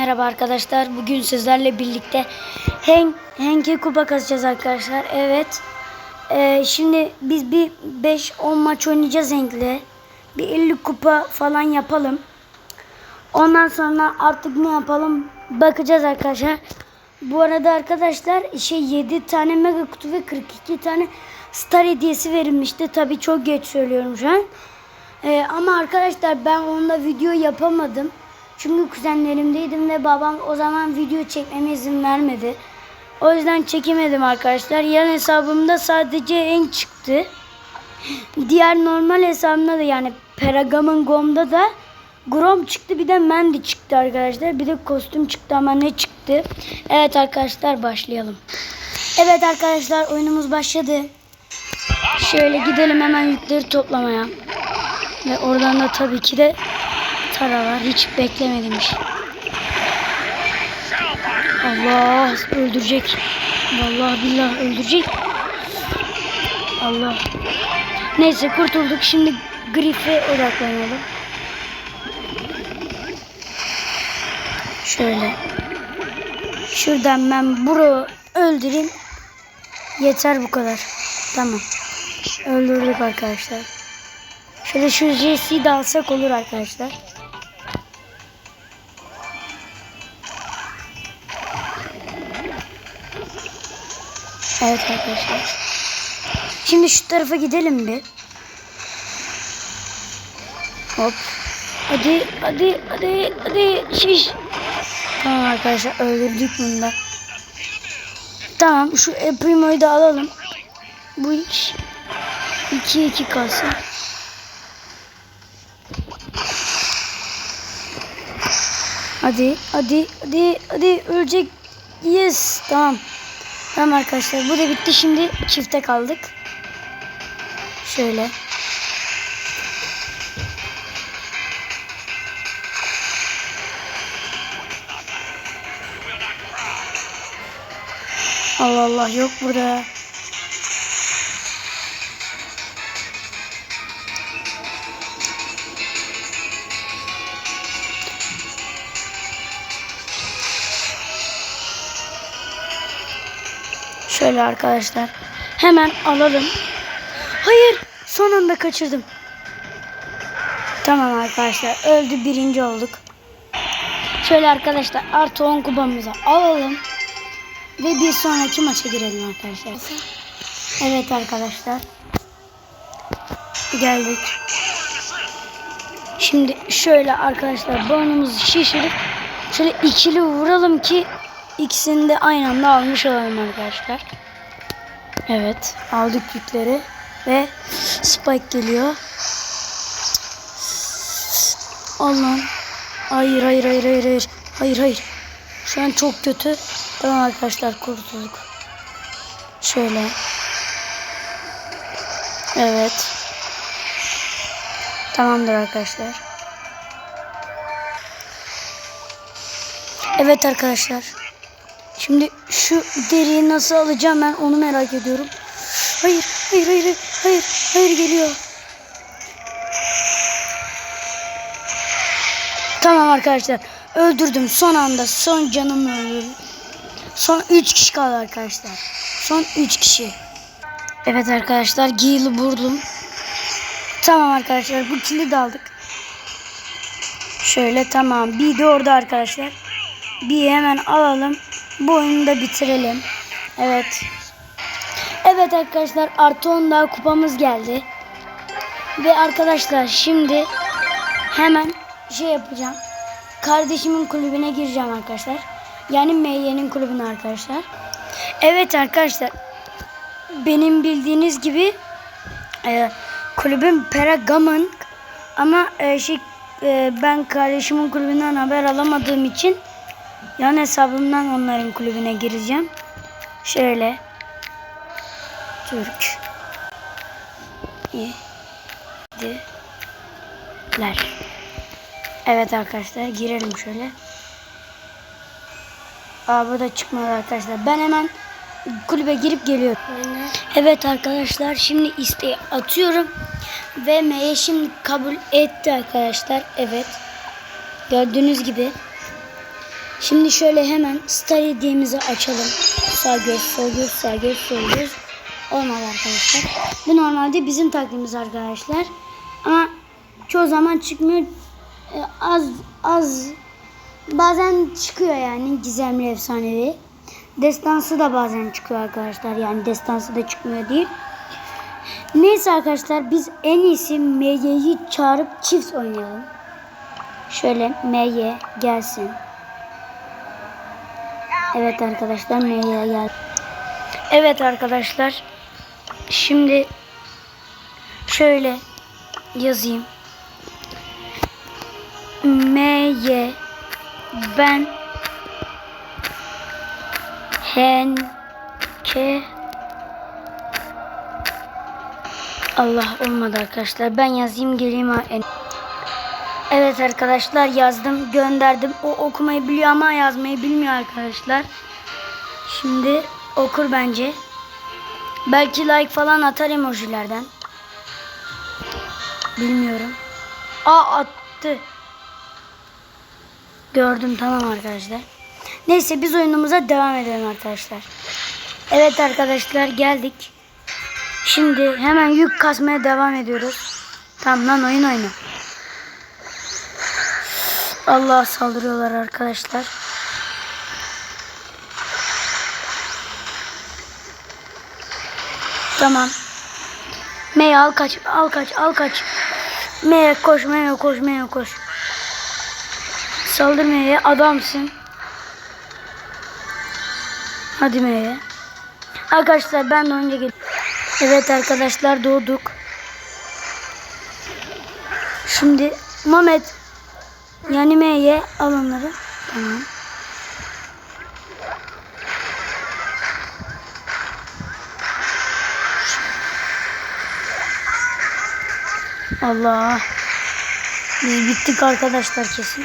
Merhaba arkadaşlar. Bugün sizlerle birlikte Hank, Hank'e kupa kasacağız arkadaşlar. Evet. Ee, şimdi biz bir 5-10 maç oynayacağız Hank'le. Bir 50 kupa falan yapalım. Ondan sonra artık ne yapalım bakacağız arkadaşlar. Bu arada arkadaşlar şey 7 tane mega kutu ve 42 tane star hediyesi verilmişti. Tabii çok geç söylüyorum şu an. Ee, ama arkadaşlar ben onda video yapamadım. Çünkü kuzenlerimdeydim ve babam o zaman video çekmeme izin vermedi. O yüzden çekemedim arkadaşlar. Yan hesabımda sadece en çıktı. Diğer normal hesabımda da yani Pergamon Gom'da da Grom çıktı bir de Mandy çıktı arkadaşlar. Bir de kostüm çıktı ama ne çıktı? Evet arkadaşlar başlayalım. Evet arkadaşlar oyunumuz başladı. Şöyle gidelim hemen yükleri toplamaya. Ve oradan da tabii ki de Tara. Hiç beklemedim iş. Allah öldürecek. Vallahi billah öldürecek. Allah. Neyse kurtulduk. Şimdi Griff'e odaklanalım. Şöyle. Şuradan ben Bro öldüreyim. Yeter bu kadar. Tamam. Öldürdük arkadaşlar. Şöyle şu JC'yi de alsak olur arkadaşlar. Evet arkadaşlar. Şimdi şu tarafa gidelim bir. Hop. Hadi hadi hadi hadi şiş. Tamam arkadaşlar öldürdük bunu. Tamam şu El Primo'yu da alalım. Bu iş 2-2 kalsın. Hadi hadi hadi hadi ölecek. Yes tamam. Tamam arkadaşlar bu da bitti. Şimdi çifte kaldık. Şöyle. Allah Allah yok burada. Şöyle arkadaşlar. Hemen alalım. Hayır. Son anda kaçırdım. Tamam arkadaşlar. Öldü. Birinci olduk. Şöyle arkadaşlar. Artı 10 kupamızı alalım. Ve bir sonraki maça girelim arkadaşlar. Evet arkadaşlar. Geldik. Şimdi şöyle arkadaşlar burnumuzu şişirip şöyle ikili vuralım ki ikisini de aynı anda almış olalım arkadaşlar. Evet aldık yükleri ve Spike geliyor. Allah'ım. Hayır hayır hayır hayır hayır. Hayır hayır. Şu an çok kötü. Tamam arkadaşlar kurtulduk. Şöyle. Evet. Tamamdır arkadaşlar. Evet arkadaşlar. Şimdi şu deriyi nasıl alacağım ben onu merak ediyorum. Hayır, hayır, hayır, hayır, hayır, geliyor. Tamam arkadaşlar. Öldürdüm son anda. Son canımı öldürdüm. Son 3 kişi kaldı arkadaşlar. Son 3 kişi. Evet arkadaşlar Gale'ı vurdum. Tamam arkadaşlar bu kili de aldık. Şöyle tamam. Bir de orada arkadaşlar. Bir hemen alalım. Bu oyunu da bitirelim. Evet. Evet arkadaşlar artı 10 daha kupamız geldi. Ve arkadaşlar şimdi hemen şey yapacağım. Kardeşimin kulübüne gireceğim arkadaşlar. Yani Meyye'nin kulübüne arkadaşlar. Evet arkadaşlar. Benim bildiğiniz gibi e, kulübüm Pergamon ama e, şey e, ben kardeşimin kulübünden haber alamadığım için yan hesabımdan onların kulübüne gireceğim. Şöyle Türk İdiler. Evet arkadaşlar girelim şöyle. Aa bu da çıkmadı arkadaşlar. Ben hemen kulübe girip geliyorum. Evet arkadaşlar şimdi isteği atıyorum. Ve M'ye şimdi kabul etti arkadaşlar. Evet. Gördüğünüz gibi. Şimdi şöyle hemen star hediyemizi açalım. Sağ göz, sol göz, sağ göz, sol göz. Olmadı arkadaşlar. Bu normalde bizim taktiğimiz arkadaşlar. Ama çoğu zaman çıkmıyor. Ee, az az bazen çıkıyor yani gizemli efsanevi. Destansı da bazen çıkıyor arkadaşlar. Yani destansı da çıkmıyor değil. Neyse arkadaşlar biz en iyisi MY'yi çağırıp çift oynayalım. Şöyle MY gelsin. Evet arkadaşlar MY gel. Evet arkadaşlar. Şimdi şöyle yazayım. MY ben hen ke Allah olmadı arkadaşlar. Ben yazayım geleyim. Evet arkadaşlar yazdım gönderdim. O okumayı biliyor ama yazmayı bilmiyor arkadaşlar. Şimdi okur bence. Belki like falan atar emojilerden. Bilmiyorum. Aa attı. Gördüm tamam arkadaşlar. Neyse biz oyunumuza devam edelim arkadaşlar. Evet arkadaşlar geldik. Şimdi hemen yük kasmaya devam ediyoruz. Tamam lan oyun oyna. Allah saldırıyorlar arkadaşlar. Tamam. Mey al kaç, al kaç, al kaç. Mey koş, Mey koş, Mey koş. Saldır Mey'e, adamsın. Hadi Mey'e. Arkadaşlar ben de önce gel. Evet arkadaşlar doğduk. Şimdi Mehmet yani M'ye al onları. Tamam. Allah. Biz bittik arkadaşlar kesin.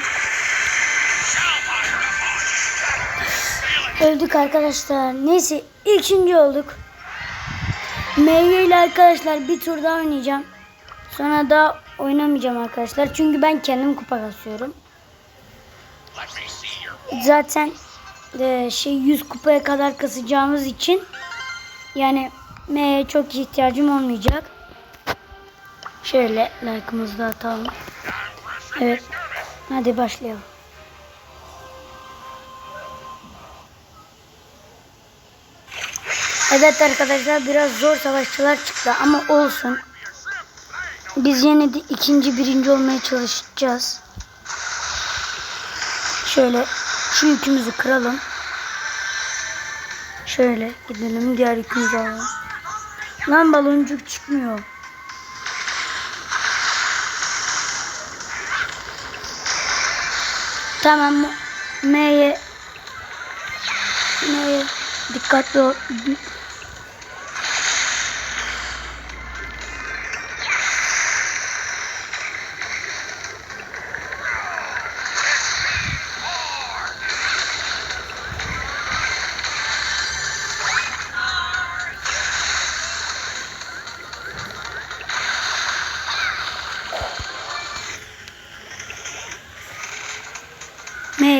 Öldük arkadaşlar. Neyse ikinci olduk. Meyve ile arkadaşlar bir tur daha oynayacağım. Sonra da oynamayacağım arkadaşlar. Çünkü ben kendim kupa kasıyorum. Zaten e, şey 100 kupaya kadar kasacağımız için yani M'ye çok ihtiyacım olmayacak. Şöyle like'ımızı da atalım. Evet. Hadi başlayalım. Evet arkadaşlar biraz zor savaşçılar çıktı ama olsun. Biz yine de ikinci birinci olmaya çalışacağız. Şöyle şu yükümüzü kıralım. Şöyle gidelim diğer yükümüzü alalım. Lan baloncuk çıkmıyor. Tamam M'ye M'ye dikkatli ol.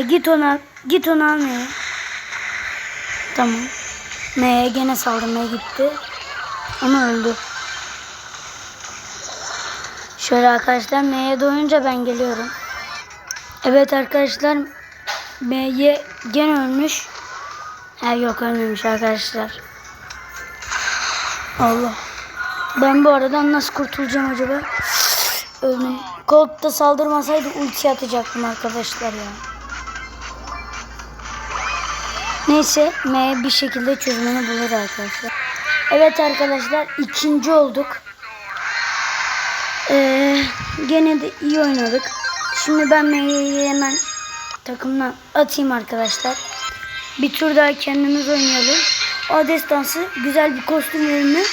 Git ona git onu al M'ye. Tamam. M'ye gene saldırmaya gitti. Ama öldü. Şöyle arkadaşlar M'ye doyunca ben geliyorum. Evet arkadaşlar M'ye gene ölmüş. Ha yok ölmemiş arkadaşlar. Allah. Ben bu aradan nasıl kurtulacağım acaba? Colt da saldırmasaydı ulti atacaktım arkadaşlar ya. Neyse M bir şekilde çözümünü bulur arkadaşlar. Evet arkadaşlar ikinci olduk. Ee, gene de iyi oynadık. Şimdi ben M'yi hemen takımdan atayım arkadaşlar. Bir tur daha kendimiz oynayalım. O destansı güzel bir kostüm ürünü.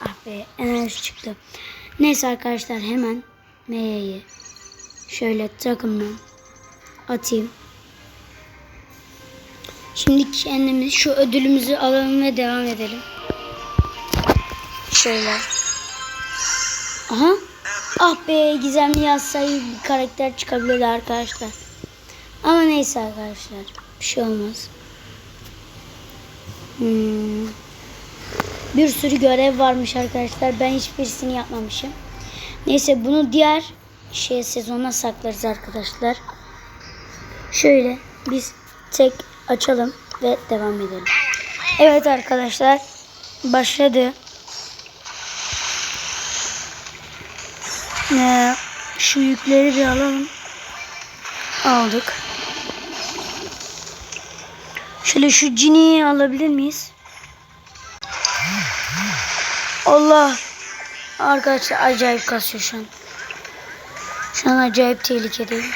Ah be enerji çıktı. Neyse arkadaşlar hemen M'yi şöyle takımdan atayım. Şimdi kendimiz şu ödülümüzü alalım ve devam edelim. Şöyle. Aha. Ah be gizemli yazsayı bir karakter çıkabilirdi arkadaşlar. Ama neyse arkadaşlar. Bir şey olmaz. Hmm. Bir sürü görev varmış arkadaşlar. Ben hiçbirisini yapmamışım. Neyse bunu diğer şey sezona saklarız arkadaşlar. Şöyle biz tek açalım ve devam edelim. Evet arkadaşlar başladı. Ee, şu yükleri bir alalım. Aldık. Şöyle şu ciniyi alabilir miyiz? Allah. Arkadaşlar acayip kasıyor şu an. Şu an acayip tehlikedeyim.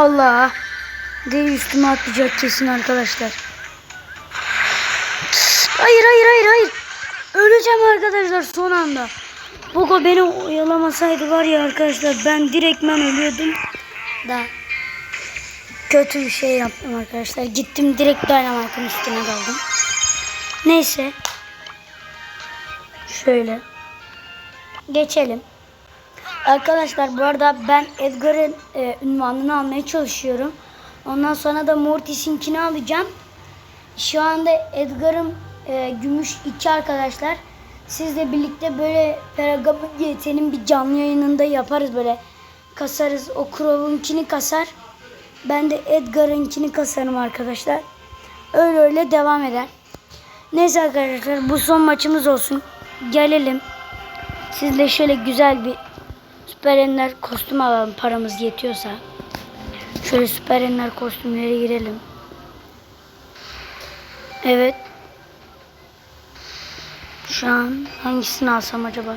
Allah. Dev üstüme atlayacak kesin arkadaşlar. Hayır hayır hayır hayır. Öleceğim arkadaşlar son anda. Poco beni oyalamasaydı var ya arkadaşlar ben direktmen ölüyordum. Da kötü bir şey yaptım arkadaşlar. Gittim direkt Dynamite'ın üstüne daldım. Neyse. Şöyle. Geçelim. Arkadaşlar bu arada ben Edgar'ın e, ünvanını almaya çalışıyorum. Ondan sonra da Mortis'inkini alacağım. Şu anda Edgar'ım e, Gümüş 2 arkadaşlar. Sizle birlikte böyle Pergamon GT'nin bir canlı yayınında yaparız böyle. Kasarız. O Crow'unkini kasar. Ben de Edgar'ınkini kasarım arkadaşlar. Öyle öyle devam eder. Neyse arkadaşlar bu son maçımız olsun. Gelelim. Sizle şöyle güzel bir Süper Ender kostüm alalım paramız yetiyorsa. Şöyle Süper Ender kostümlere girelim. Evet. Şu an hangisini alsam acaba?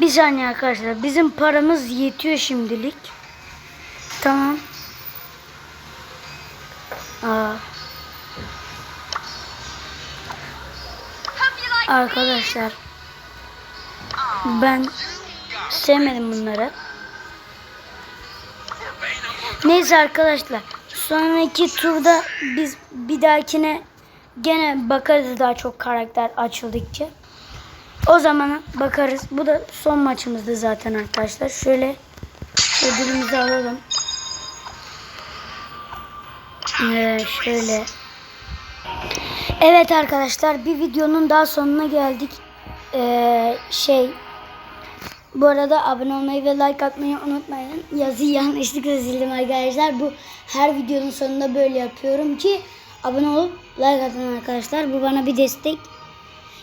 Bir saniye arkadaşlar. Bizim paramız yetiyor şimdilik. Tamam. Aa. Arkadaşlar. Ben sevmedim bunları. Neyse arkadaşlar. Sonraki turda biz bir dahakine gene bakarız daha çok karakter açıldıkça. O zamana bakarız. Bu da son maçımızdı zaten arkadaşlar. Şöyle ödülümüzü alalım. Ee, şöyle. Evet arkadaşlar bir videonun daha sonuna geldik. Ee, şey bu arada abone olmayı ve like atmayı unutmayın. Yazıyı yanlışlıkla sildim arkadaşlar. Bu her videonun sonunda böyle yapıyorum ki abone olup like atın arkadaşlar. Bu bana bir destek.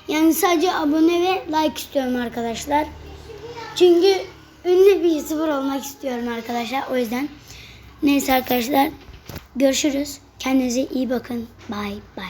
Yani sadece abone ve like istiyorum arkadaşlar. Çünkü ünlü bir YouTuber olmak istiyorum arkadaşlar. O yüzden neyse arkadaşlar görüşürüz. Kendinize iyi bakın. Bye.